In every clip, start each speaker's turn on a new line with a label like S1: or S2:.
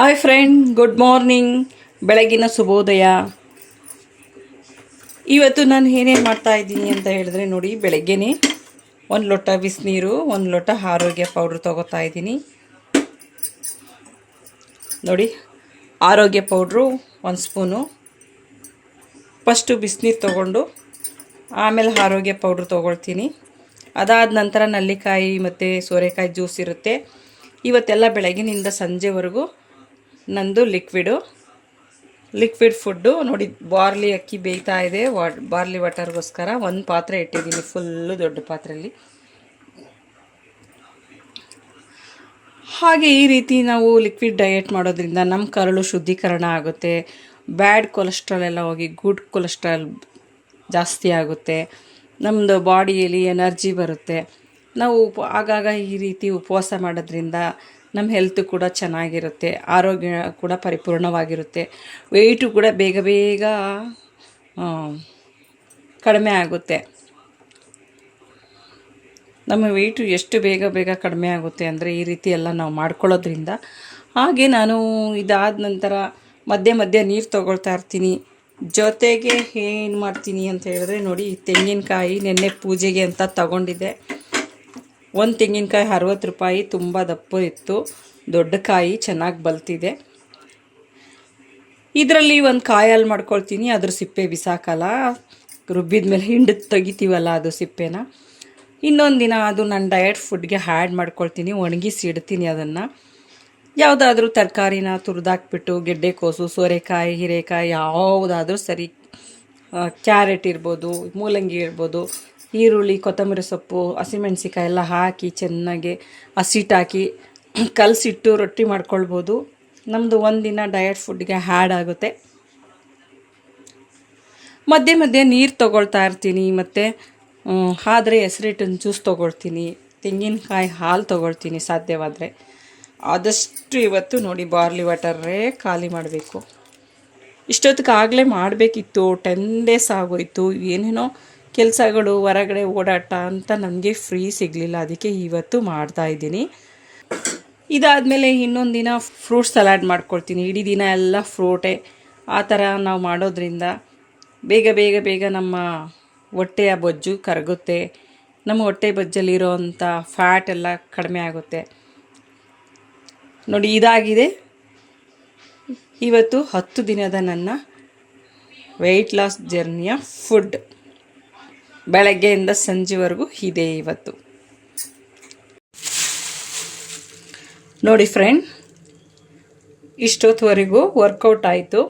S1: Hi friend good morning ಬೆಳಗಿನ ಶುಭೋದಯ. ಇವತ್ತು ನಾನು ಏನೇನು ಮಾಡ್ತಾ ಇದ್ದೀನಿ ಅಂತ ಹೇಳಿದ್ರೆ ನೋಡಿ, ಬೆಳಗ್ಗೆನೇ ಒಂದು ಲೋಟ ಬಿಸಿನೀರು, ಒಂದು ಲೋಟ ಆರೋಗ್ಯ ಪೌಡ್ರ್ ತೊಗೋತಾ ಇದ್ದೀನಿ. ನೋಡಿ, ಆರೋಗ್ಯ ಪೌಡ್ರು ಒಂದು ಸ್ಪೂನು. ಫಸ್ಟು ಬಿಸಿನೀರು ತೊಗೊಂಡು ಆಮೇಲೆ ಆರೋಗ್ಯ ಪೌಡ್ರ್ ತೊಗೊಳ್ತೀನಿ. ಅದಾದ ನಂತರ ನಲ್ಲಿಕಾಯಿ ಮತ್ತು ಸೋರೆಕಾಯಿ ಜ್ಯೂಸ್ ಇರುತ್ತೆ. ಇವತ್ತೆಲ್ಲ ಬೆಳಗಿನಿಂದ ಸಂಜೆವರೆಗೂ ನಂದು ಲಿಕ್ವಿಡು ಲಿಕ್ವಿಡ್ ಫುಡ್ಡು ನೋಡಿ ಬಾರ್ಲಿ ಅಕ್ಕಿ ಬೇಯ್ತಾ ಇದೆ. ವಾ ಬಾರ್ಲಿ ವಾಟರ್ಗೋಸ್ಕರ ಒಂದು ಪಾತ್ರೆ ಇಟ್ಟಿದ್ದೀನಿ ಫುಲ್ಲು ದೊಡ್ಡ ಪಾತ್ರೆಯಲ್ಲಿ. ಹಾಗೆ ಈ ರೀತಿ ನಾವು ಲಿಕ್ವಿಡ್ ಡಯೆಟ್ ಮಾಡೋದ್ರಿಂದ ನಮ್ಮ ಕರಳು ಶುದ್ಧೀಕರಣ ಆಗುತ್ತೆ. ಬ್ಯಾಡ್ ಕೊಲೆಸ್ಟ್ರಾಲ್ ಎಲ್ಲ ಹೋಗಿ ಗುಡ್ ಕೊಲೆಸ್ಟ್ರಾಲ್ ಜಾಸ್ತಿ ಆಗುತ್ತೆ. ನಮ್ಮದು ಬಾಡಿಯಲ್ಲಿ ಎನರ್ಜಿ ಬರುತ್ತೆ. ನಾವು ಆಗಾಗ ಈ ರೀತಿ ಉಪವಾಸ ಮಾಡೋದ್ರಿಂದ ನಮ್ಮ ಹೆಲ್ತ್ ಕೂಡ ಚೆನ್ನಾಗಿರುತ್ತೆ, ಆರೋಗ್ಯ ಕೂಡ ಪರಿಪೂರ್ಣವಾಗಿರುತ್ತೆ. ವೆಯ್ಟು ಕೂಡ ಬೇಗ ಬೇಗ ಕಡಿಮೆ ಆಗುತ್ತೆ. ನಮ್ಮ ವೆಯ್ಟು ಎಷ್ಟು ಬೇಗ ಬೇಗ ಕಡಿಮೆ ಆಗುತ್ತೆ ಅಂದರೆ ಈ ರೀತಿ ಎಲ್ಲ ನಾವು ಮಾಡ್ಕೊಳ್ಳೋದ್ರಿಂದ. ಹಾಗೆ ನಾನು ಇದಾದ ನಂತರ ಮಧ್ಯೆ ಮಧ್ಯೆ ನೀರು ತೊಗೊಳ್ತಾ ಇರ್ತೀನಿ. ಜೊತೆಗೆ ಏನು ಮಾಡ್ತೀನಿ ಅಂತ ಹೇಳಿದ್ರೆ ನೋಡಿ, ತೆಂಗಿನಕಾಯಿ ನೆನ್ನೆ ಪೂಜೆಗೆ ಅಂತ ತಗೊಂಡಿದ್ದೆ. ಒಂದು ತೆಂಗಿನಕಾಯಿ ಅರವತ್ತು ರೂಪಾಯಿ ತುಂಬ ದಪ್ಪ ಇತ್ತು. ದೊಡ್ಡ ಕಾಯಿ ಚೆನ್ನಾಗಿ ಬಲ್ತಿದೆ. ಇದರಲ್ಲಿ ಒಂದು ಕಾಯಲ್ಲಿ ಮಾಡ್ಕೊಳ್ತೀನಿ. ಅದ್ರ ಸಿಪ್ಪೆ ಬಿಸಾಕಲ್ಲ. ರುಬ್ಬಿದ ಮೇಲೆ ಹಿಂಡು ತೆಗಿತೀವಲ್ಲ ಅದು ಸಿಪ್ಪೆನ. ಇನ್ನೊಂದು ದಿನ ಅದು ನನ್ನ ಡಯಟ್ ಫುಡ್ಗೆ ಹ್ಯಾಡ್ ಮಾಡ್ಕೊಳ್ತೀನಿ. ಒಣಗಿಸಿ ಇಡ್ತೀನಿ ಅದನ್ನು. ಯಾವುದಾದ್ರೂ ತರಕಾರಿನ ತುರಿದಾಕ್ಬಿಟ್ಟು ಗೆಡ್ಡೆಕೋಸು ಸೋರೆಕಾಯಿ, ಹೀರೆಕಾಯಿ, ಯಾವುದಾದ್ರೂ ಸರಿ ಕ್ಯಾರೆಟ್ ಇರ್ಬೋದು, ಮೂಲಂಗಿ ಇರ್ಬೋದು ಈರುಳ್ಳಿ, ಕೊತ್ತಂಬರಿ ಸೊಪ್ಪು ಹಸಿಮೆಣ್ಸಿಕಾಯಿ ಎಲ್ಲ ಹಾಕಿ ಚೆನ್ನಾಗಿ ಹಸಿಟ್ಟಾಕಿ ಕಲಸಿಟ್ಟು ರೊಟ್ಟಿ ಮಾಡ್ಕೊಳ್ಬೋದು. ನಮ್ಮದು ಒಂದಿನ ಡಯಟ್ ಫುಡ್ಗೆ ಹ್ಯಾಡ್ ಆಗುತ್ತೆ. ಮಧ್ಯೆ ಮಧ್ಯೆ ನೀರು ತೊಗೊಳ್ತಾ ಇರ್ತೀನಿ, ಮತ್ತು ಆದರೆ ಹೆಸರಿಟ್ಟಿನ ಜ್ಯೂಸ್ ತೊಗೊಳ್ತೀನಿ, ತೆಂಗಿನಕಾಯಿ ಹಾಲು ತೊಗೊಳ್ತೀನಿ ಸಾಧ್ಯವಾದರೆ. ಆದಷ್ಟು ಇವತ್ತು ನೋಡಿ ಬಾರ್ಲಿ ವಾಟರೇ ಖಾಲಿ ಮಾಡಬೇಕು. ಇಷ್ಟೊತ್ತಿಗೆ ಆಗಲೇ ಮಾಡಬೇಕಿತ್ತು ಟೆನ್ ಡೇಸ್ ಆಗೋಯ್ತು, ಏನೇನೋ ಕೆಲಸಗಳು, ಹೊರಗಡೆ ಓಡಾಟ ಅಂತ ನನಗೆ ಫ್ರೀ ಸಿಗಲಿಲ್ಲ. ಅದಕ್ಕೆ ಇವತ್ತು ಮಾಡ್ತಾ ಇದ್ದೀನಿ. ಇದಾದಮೇಲೆ ಇನ್ನೊಂದು ದಿನ ಫ್ರೂಟ್ ಸಲಾಡ್ ಮಾಡ್ಕೊಳ್ತೀನಿ. ಇಡೀ ದಿನ ಎಲ್ಲ ಫ್ರೂಟೆ ಆ ಥರ ನಾವು ಮಾಡೋದ್ರಿಂದ ಬೇಗ ಬೇಗ ಬೇಗ ನಮ್ಮ ಹೊಟ್ಟೆಯ ಬೊಜ್ಜು ಕರಗುತ್ತೆ. ನಮ್ಮ ಹೊಟ್ಟೆ ಬೊಜ್ಜಲ್ಲಿರೋ ಅಂಥ ಫ್ಯಾಟ್ ಎಲ್ಲ ಕಡಿಮೆ ಆಗುತ್ತೆ. ನೋಡಿ, ಇದಾಗಿದೆ. ಇವತ್ತು ಹತ್ತು ದಿನದ ನನ್ನ ವೆಯ್ಟ್ ಲಾಸ್ ಜರ್ನಿಯ ಫುಡ್ ಬೆಳಗ್ಗೆಯಿಂದ ಸಂಜೆವರೆಗೂ ಇದೆ ಇವತ್ತು. ನೋಡಿ ಫ್ರೆಂಡ್ ಇಷ್ಟೊತ್ತುವರೆಗೂ ವರ್ಕೌಟ್ ಆಯಿತು.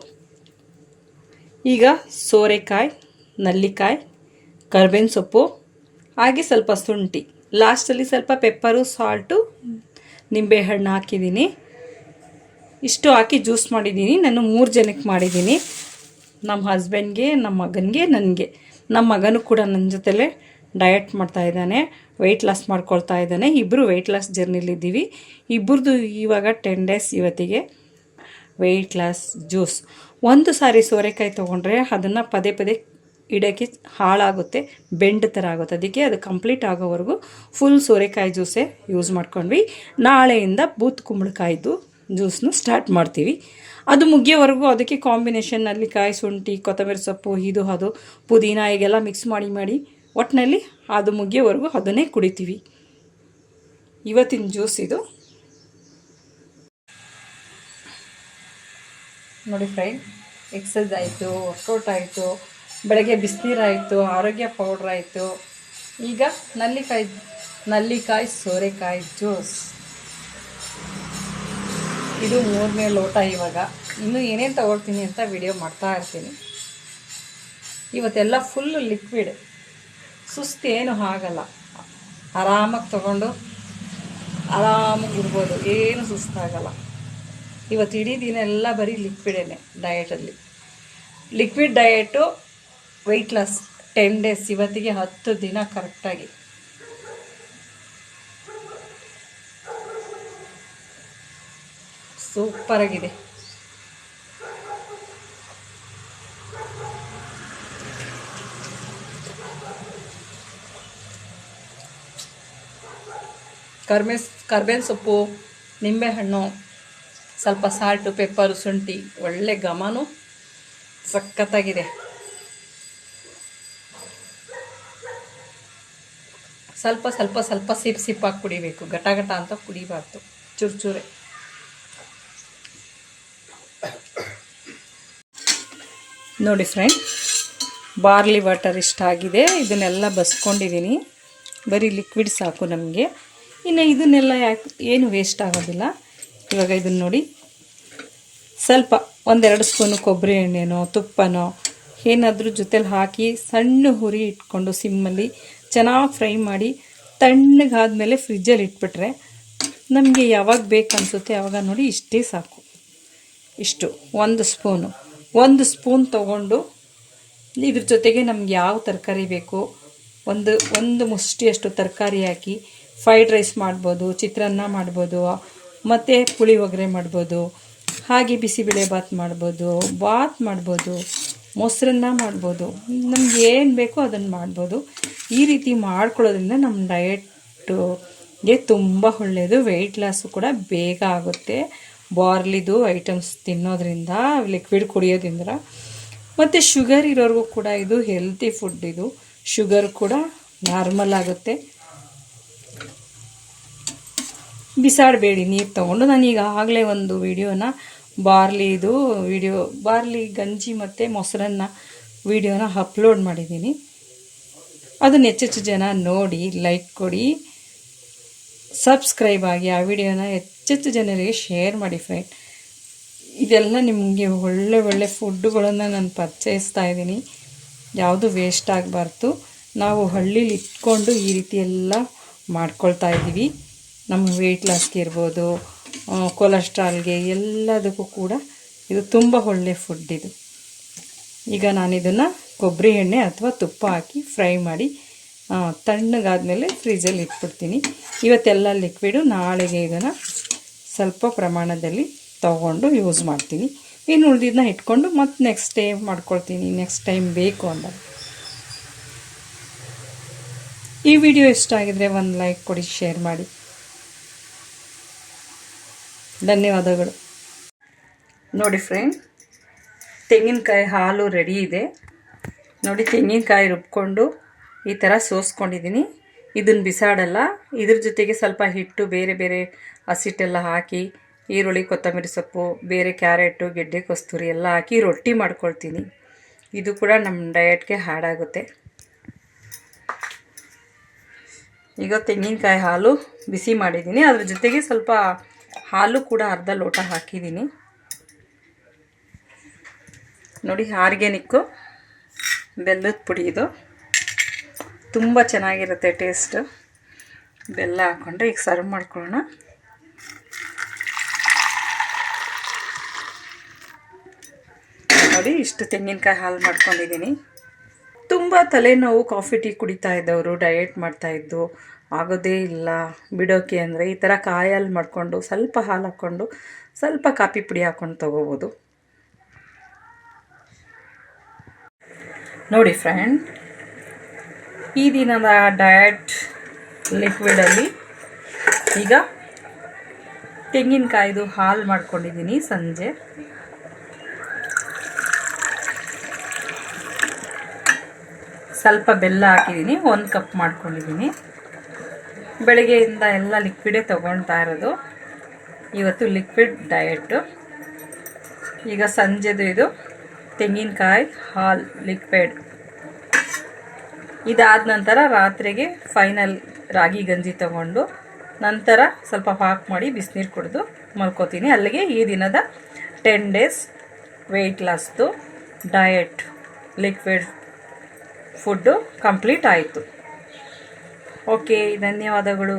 S1: ಈಗ ಸೋರೆಕಾಯಿ, ನಲ್ಲಿಕಾಯಿ, ಕರ್ಬೇವಿನ ಸೊಪ್ಪು, ಹಾಗೆ ಸ್ವಲ್ಪ ಶುಂಠಿ. ಲಾಸ್ಟಲ್ಲಿ ಸ್ವಲ್ಪ ಪೆಪ್ಪರು ಸಾಲ್ಟು ನಿಂಬೆಹಣ್ಣು ಹಾಕಿದ್ದೀನಿ. ಇಷ್ಟು ಹಾಕಿ ಜ್ಯೂಸ್ ಮಾಡಿದ್ದೀನಿ. ನಾನು ಮೂರು ಜನಕ್ಕೆ ಮಾಡಿದ್ದೀನಿ. ನಮ್ಮ ಹಸ್ಬೆಂಡ್ಗೆ ನಮ್ಮ ಮಗನಿಗೆ, ನನಗೆ. ನಮ್ಮ ಮಗನೂ ಕೂಡ ನನ್ನ ಜೊತೆಲೇ ಡಯಟ್ ಮಾಡ್ತಾ ಇದ್ದಾನೆ ವೆಯ್ಟ್ ಲಾಸ್ ಮಾಡ್ಕೊಳ್ತಾ ಇದ್ದಾನೆ. ಇಬ್ಬರು ವೆಯ್ಟ್ ಲಾಸ್ ಜರ್ನಿಲಿದ್ದೀವಿ ಇಬ್ಬರದು ಇವಾಗ ಟೆನ್ ಡೇಸ್ ಇವತ್ತಿಗೆ ವೆಯ್ಟ್ ಲಾಸ್ ಜ್ಯೂಸ್ ಒಂದು ಸಾರಿ ಸೋರೆಕಾಯಿ ತೊಗೊಂಡ್ರೆ ಅದನ್ನು ಪದೇ ಪದೇ ಇಡೋಕ್ಕೆ ಹಾಳಾಗುತ್ತೆ, ಬೆಂಡ್ ಥರ ಆಗುತ್ತೆ. ಅದಕ್ಕೆ ಅದು ಕಂಪ್ಲೀಟ್ ಆಗೋವರೆಗೂ ಫುಲ್ ಸೋರೆಕಾಯಿ ಜ್ಯೂಸೇ ಯೂಸ್ ಮಾಡ್ಕೊಂಡ್ವಿ. ನಾಳೆಯಿಂದ ಬೂತ್ ಕುಂಬಳಕಾಯ್ದು ಜ್ಯೂಸ್ನು ಸ್ಟಾರ್ಟ್ ಮಾಡ್ತೀವಿ. ಅದು ಮುಗಿಯೋವರೆಗೂ ಅದಕ್ಕೆ ಕಾಂಬಿನೇಷನ್ನಲ್ಲಿ ಕಾಯಿ, ಶುಂಠಿ, ಕೊತ್ತಂಬರಿ ಸೊಪ್ಪು, ಇದು, ಅದು, ಪುದೀನ ಹೀಗೆಲ್ಲ ಮಿಕ್ಸ್ ಮಾಡಿ ಮಾಡಿ ಒಟ್ಟಿನಲ್ಲಿ ಅದು ಮುಗಿಯೋವರೆಗೂ ಅದನ್ನೇ ಕುಡಿತೀವಿ. ಇವತ್ತಿನ ಜ್ಯೂಸ್ ಇದು. ನೋಡಿ ಫ್ರೆಂಡ್ ಎಕ್ಸಸೈಸ್ ಆಯಿತು ವರ್ಕೌಟ್ ಆಯಿತು, ಬೆಳಗ್ಗೆ ಬಿಸಿನೀರು ಆಯಿತು, ಆರೋಗ್ಯ ಪೌಡ್ರ್ ಆಯಿತು. ಈಗ ನಲ್ಲಿಕಾಯಿ ನಲ್ಲಿಕಾಯಿ ಸೋರೆಕಾಯಿ ಜ್ಯೂಸ್ ಇದು ಮೂರನೇ ಲೋಟ ಇವಾಗ. ಇನ್ನೂ ಏನೇನು ತಗೊಳ್ತೀನಿ ಅಂತ ವಿಡಿಯೋ ಮಾಡ್ತಾ ಇರ್ತೀನಿ. ಇವತ್ತೆಲ್ಲ ಫುಲ್ಲು ಲಿಕ್ವಿಡ್ ಸುಸ್ತು ಏನು ಆಗಲ್ಲ. ಆರಾಮಾಗಿ ತಗೊಂಡು ಆರಾಮಾಗಿ ಇರ್ಬೋದು ಏನು ಸುಸ್ತಾಗಲ್ಲ ಇವತ್ತು ಇಡೀ ದಿನ ಎಲ್ಲ ಬರೀ ಲಿಕ್ವಿಡೇನೆ ಡಯಟಲ್ಲಿ liquid diet weight loss ten days ಇವತ್ತಿಗೆ ಹತ್ತು ದಿನ ಕರೆಕ್ಟಾಗಿ ಸೂಪರಾಗಿದೆ ಕರ್ಮೆ ಕರ್ಬೇವಿನ ಸೊಪ್ಪು, ನಿಂಬೆಹಣ್ಣು, ಸ್ವಲ್ಪ ಸಾಲ್ಟು ಪೆಪ್ಪರು ಶುಂಠಿ, ಒಳ್ಳೆ ಗಮನು ಸಖತ್ತಾಗಿದೆ. ಸ್ವಲ್ಪ ಸ್ವಲ್ಪ ಸ್ವಲ್ಪ ಸಿಪ್ ಸಿಪ್ಪಾಗಿ ಕುಡಿಬೇಕು ಘಟ ಘಟ ಅಂತ ಕುಡಿಬಾರ್ದು. ಚೂರು ಚೂರೆ. ನೋಡಿ ಫ್ರೆಂಡ್ ಬಾರ್ಲಿ ವಾಟರ್ ಇಷ್ಟ ಆಗಿದೆ. ಇದನ್ನೆಲ್ಲ ಬಸ್ಕೊಂಡಿದ್ದೀನಿ ಬರೀ ಲಿಕ್ವಿಡ್ ಸಾಕು ನಮಗೆ. ಇನ್ನು ಇದನ್ನೆಲ್ಲ ಯಾಕೆ, ಏನು ವೇಸ್ಟ್ ಆಗೋದಿಲ್ಲ. ಇವಾಗ ಇದನ್ನು ನೋಡಿ. ಸ್ವಲ್ಪ ಒಂದೆರಡು ಸ್ಪೂನು ಕೊಬ್ಬರಿ ಎಣ್ಣೆನೋ, ತುಪ್ಪನೋ, ಏನಾದರೂ ಜೊತೆಲಿ ಹಾಕಿ ಸಣ್ಣ ಹುರಿ ಇಟ್ಕೊಂಡು ಸಿಮ್ಮಲ್ಲಿ ಚೆನ್ನಾಗಿ ಫ್ರೈ ಮಾಡಿ ತಣ್ಣಗಾದ್ಮೇಲೆ ಫ್ರಿಜ್ಜಲ್ಲಿ ಇಟ್ಬಿಟ್ರೆ ನಮಗೆ ಯಾವಾಗ ಬೇಕು ಅನಿಸುತ್ತೆ ಯಾವಾಗ ನೋಡಿ ಇಷ್ಟೇ ಸಾಕು. ಇಷ್ಟು, ಒಂದು ಸ್ಪೂನು ಒಂದು ಸ್ಪೂನ್ ತಗೊಂಡು ಇದ್ರ ಜೊತೆಗೆ ನಮ್ಗೆ ಯಾವ ತರಕಾರಿ ಬೇಕು? ಒಂದು ಒಂದು ಮುಷ್ಟಿಯಷ್ಟು ತರಕಾರಿ ಹಾಕಿ ಫ್ರೈಡ್ ರೈಸ್ ಮಾಡ್ಬೋದು, ಚಿತ್ರಾನ್ನ ಮಾಡ್ಬೋದು, ಮತ್ತು ಪುಳಿಯೋಗರೆ ಮಾಡ್ಬೋದು, ಹಾಗೆ ಬಿಸಿಬೇಳೆ ಬಾತ್ ಮಾಡ್ಬೋದು ಬಾತ್ ಮಾಡ್ಬೋದು, ಮೊಸರನ್ನ ಮಾಡ್ಬೋದು. ನಮ್ಗೆ ಏನು ಬೇಕೋ ಅದನ್ನು ಮಾಡ್ಬೋದು. ಈ ರೀತಿ ಮಾಡ್ಕೊಳ್ಳೋದ್ರಿಂದ ನಮ್ಮ ಡಯೆಟ್ಗೆ ತುಂಬ ಒಳ್ಳೆಯದು ವೆಯ್ಟ್ ಲಾಸು ಕೂಡ ಬೇಗ ಆಗುತ್ತೆ. ಬಾರ್ಲಿದು ಐಟಮ್ಸ್ ತಿನ್ನೋದ್ರಿಂದ ಲಿಕ್ವಿಡ್ ಕುಡಿಯೋದ್ರಿಂದ, ಮತ್ತು ಶುಗರ್ ಇರೋರಿಗೂ ಕೂಡ ಇದು ಹೆಲ್ತಿ ಫುಡ್ ಇದು. ಶುಗರ್ ಕೂಡ ನಾರ್ಮಲ್ ಆಗುತ್ತೆ. ಬಿಸಾಡಬೇಡಿ, ನೀರು ತೊಗೊಂಡು. ನಾನು ಈಗಾಗಲೇ ಒಂದು ವಿಡಿಯೋನ, ಬಾರ್ಲಿದು ವಿಡಿಯೋ, ಬಾರ್ಲಿ, ಗಂಜಿ ಮತ್ತು ಮೊಸರನ್ನ ವಿಡಿಯೋನ ಅಪ್ಲೋಡ್ ಮಾಡಿದ್ದೀನಿ. ಅದನ್ನ ಹೆಚ್ಚೆಚ್ಚು ಜನ ನೋಡಿ ಲೈಕ್ ಕೊಡಿ ಸಬ್ಸ್ಕ್ರೈಬ್ ಆಗಿ ಆ ವಿಡಿಯೋನ ಹೆಚ್ಚೆಚ್ಚು ಜನರಿಗೆ ಶೇರ್ ಮಾಡಿ ಫ್ರೆಂಡ್ ಇದೆಲ್ಲ ನಿಮಗೆ ಒಳ್ಳೆ ಒಳ್ಳೆ ಫುಡ್ಡುಗಳನ್ನು ನಾನು ಪರಿಚಯಿಸ್ತಾ ಇದ್ದೀನಿ. ಯಾವುದು ವೇಸ್ಟ್ ಆಗಬಾರ್ದು. ನಾವು ಹಳ್ಳೀಲಿ ಇಟ್ಕೊಂಡು ಈ ರೀತಿ ಎಲ್ಲ ಮಾಡ್ಕೊಳ್ತಾ ಇದ್ದೀವಿ. ನಮ್ಮ ವೆಯ್ಟ್ ಲಾಸ್ಗೆ ಇರ್ಬೋದು ಕೊಲೆಸ್ಟ್ರಾಲ್ಗೆ ಎಲ್ಲದಕ್ಕೂ ಕೂಡ ಇದು ತುಂಬ ಒಳ್ಳೆ ಫುಡ್ ಇದು. ಈಗ ನಾನು ಇದನ್ನು ಕೊಬ್ಬರಿ ಎಣ್ಣೆ ಅಥವಾ ತುಪ್ಪ ಹಾಕಿ ಫ್ರೈ ಮಾಡಿ ತಣ್ಣಗಾದ್ಮೇಲೆ ಫ್ರಿಜ್ಜಲ್ಲಿ ಇಟ್ಬಿಡ್ತೀನಿ. ಇವತ್ತೆಲ್ಲ ಲಿಕ್ವಿಡು ನಾಳೆಗೆ ಇದನ್ನು ಸ್ವಲ್ಪ ಪ್ರಮಾಣದಲ್ಲಿ ತಗೊಂಡು ಯೂಸ್ ಮಾಡ್ತೀನಿ. ಇನ್ನು ಉಳಿದಿದ್ದನ್ನ ಇಟ್ಕೊಂಡು ಮತ್ತೆ ನೆಕ್ಸ್ಟ್ ಡೇ ಮಾಡ್ಕೊಳ್ತೀನಿ. ನೆಕ್ಸ್ಟ್ ಟೈಮ್ ಬೇಕು ಅಂದಾಗ. ಈ ವಿಡಿಯೋ ಇಷ್ಟ ಆಗಿದ್ರೆ ಒಂದು ಲೈಕ್ ಕೊಡಿ ಶೇರ್ ಮಾಡಿ. ಧನ್ಯವಾದಗಳು. ನೋಡಿ ಫ್ರೆಂಡ್ ತೆಂಗಿನಕಾಯಿ ಹಾಲು ರೆಡಿ ಇದೆ. ನೋಡಿ ತೆಂಗಿನಕಾಯಿ ರುಬ್ಕೊಂಡು ಈ ಥರ ಸೋಸ್ಕೊಂಡಿದ್ದೀನಿ. ಇದನ್ನು ಬಿಸಾಡಲ್ಲ. ಇದ್ರ ಜೊತೆಗೆ ಸ್ವಲ್ಪ ಹಿಟ್ಟು, ಬೇರೆ ಬೇರೆ ಹಸಿಟ್ಟೆಲ್ಲ ಹಾಕಿ, ಈರುಳ್ಳಿ, ಕೊತ್ತಂಬರಿ ಸೊಪ್ಪು, ಬೇರೆ ಕ್ಯಾರೆಟು, ಗೆಡ್ಡೆ, ಕಸ್ತೂರಿ ಎಲ್ಲ ಹಾಕಿ ರೊಟ್ಟಿ ಮಾಡ್ಕೊಳ್ತೀನಿ. ಇದು ಕೂಡ ನಮ್ಮ ಡಯಟ್ಗೆ ಹಾಡಾಗುತ್ತೆ. ಈಗ ತೆಂಗಿನಕಾಯಿ ಹಾಲು ಬಿಸಿ ಮಾಡಿದ್ದೀನಿ. ಅದ್ರ ಜೊತೆಗೆ ಸ್ವಲ್ಪ ಹಾಲು ಕೂಡ ಅರ್ಧ ಲೋಟ ಹಾಕಿದ್ದೀನಿ. ನೋಡಿ, ಆರ್ಗ್ಯಾನಿಕ್ಕು, ಬೆಲ್ಲದ ಪುಡಿ ಇದು. ತುಂಬ ಚೆನ್ನಾಗಿರುತ್ತೆ ಟೇಸ್ಟ್ ಬೆಲ್ಲ ಹಾಕ್ಕೊಂಡ್ರೆ ಈಗ ಸರ್ವ್ ಮಾಡ್ಕೊಳ್ಳೋಣ. ನೋಡಿ, ಇಷ್ಟು ತೆಂಗಿನಕಾಯಿ ಹಾಲು ಮಾಡ್ಕೊಂಡಿದ್ದೀನಿ. ತುಂಬ ತಲೆನೋವು ಕಾಫಿ ಟೀ ಕುಡಿತಾ ಇದ್ದವರು ಡಯೆಟ್ ಮಾಡ್ತಾಯಿದ್ದು ಆಗೋದೇ ಇಲ್ಲ. ಬಿಡೋಕೆ ಅಂದರೆ ಈ ಥರ ಕಾಯಿ ಹಾಲು ಮಾಡಿಕೊಂಡು, ಸ್ವಲ್ಪ ಹಾಲು ಹಾಕ್ಕೊಂಡು, ಸ್ವಲ್ಪ ಕಾಫಿ ಪುಡಿ ಹಾಕ್ಕೊಂಡು ತೊಗೋಬೋದು. ನೋಡಿ ಫ್ರೆಂಡ್ ಈ ದಿನದ ಡಯಟ್ ಲಿಕ್ವಿಡಲ್ಲಿ ಈಗ ತೆಂಗಿನಕಾಯ್ದು ಹಾಲು ಮಾಡ್ಕೊಂಡಿದ್ದೀನಿ ಸಂಜೆ. ಸ್ವಲ್ಪ ಬೆಲ್ಲ ಹಾಕಿದ್ದೀನಿ, ಒಂದು ಕಪ್ ಮಾಡ್ಕೊಂಡಿದ್ದೀನಿ. ಬೆಳಗ್ಗೆಯಿಂದ ಎಲ್ಲ ಲಿಕ್ವಿಡೇ ತೊಗೊಳ್ತಾ ಇರೋದು. ಇವತ್ತು ಲಿಕ್ವಿಡ್ ಡಯಟು ಈಗ ಸಂಜೆದು ಇದು ತೆಂಗಿನಕಾಯಿ ಹಾಲು ಲಿಕ್ವಿಡ್ ಇದಾದ ನಂತರ ರಾತ್ರಿಗೆ ಫೈನಲ್ ರಾಗಿ ಗಂಜಿ ತಗೊಂಡು ನಂತರ ಸ್ವಲ್ಪ ಪಾಕ್ ಮಾಡಿ ಬಿಸಿನೀರು ಕುಡಿದು ಮಲ್ಕೋತೀನಿ. ಅಲ್ಲಿಗೆ ಈ ದಿನದ ಟೆನ್ ಡೇಸ್ ವೆಯ್ಟ್ ಲಾಸ್ದು ಡಯಟ್ ಲಿಕ್ವಿಡ್ ಫುಡ್ಡು ಕಂಪ್ಲೀಟ್ ಆಯಿತು. ಓಕೆ ಧನ್ಯವಾದಗಳು.